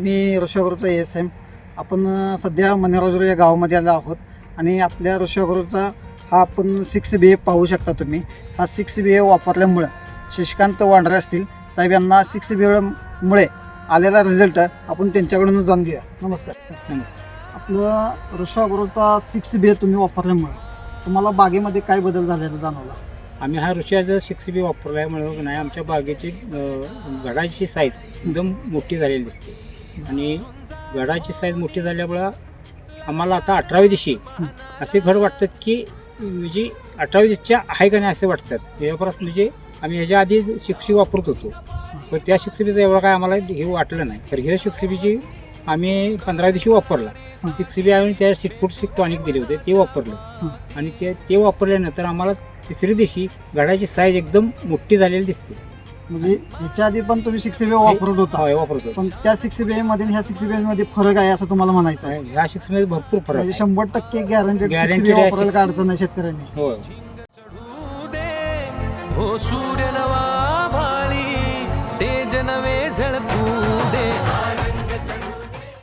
मी ऋषागुरूचा S M आपण सध्या मनेराजूर या गावामध्ये आलो आहोत आणि आपल्या ऋषागुरूचा हा आपण सिक्स बी ए पाहू शकता तुम्ही. हा सिक्स बी ए वापरल्यामुळं शशिकांत वांढरे असतील साहेब यांना सिक्स बी मुळे आलेला रिझल्ट आपण त्यांच्याकडून जाणून घेऊया. नमस्कार. नमस्कार. आपलं ऋषागुरूचा सिक्स बी ए तुम्ही वापरल्यामुळं तुम्हाला बागेमध्ये काय बदल झालेला जाणवला? आम्ही हा ऋषाचा सिक्स बी वापरल्यामुळे नाही आमच्या बागेची घडाची साईज एकदम मोठी झालेली दिसते. आणि गडाची साईज मोठी झाल्यामुळं आम्हाला आता अठराव्या दिवशी असे घड वाटतात की म्हणजे अठराव्या दिवशीच्या आहे का नाही असे वाटतात. त्याच्यापासून म्हणजे आम्ही ह्याच्या आधी शिक्षी वापरत होतो. पण त्या शिक्षबीचं एवढं काय आम्हाला हे वाटलं नाही. तर ह्या शिक्षबीची आम्ही पंधरा दिवशी वापरला. हं. बी आम्ही त्या सिटफूट सिक टॉनिक दिले होते ते वापरलं. आणि ते ते वापरल्यानंतर आम्हाला तिसऱ्या दिवशी गडाची साईज एकदम मोठी झालेली दिसते. म्हणजे ह्याच्या आधी पण तुम्ही सिक्स बी ए वापरत होता. होय वापरतो पण त्या सिक्स बी मध्ये आणि ह्या सिक्स बी मध्ये फरक आहे असं तुम्हाला म्हणायचं आहे. ह्या सिक्समध्ये भरपूर फरक म्हणजे आहे. शंभर टक्के गॅरंटेड सिक्स Guaranteed बी आहे वापरायला काय अडचण नाही शेतकऱ्यांनी. होय. हो सूर्य नवा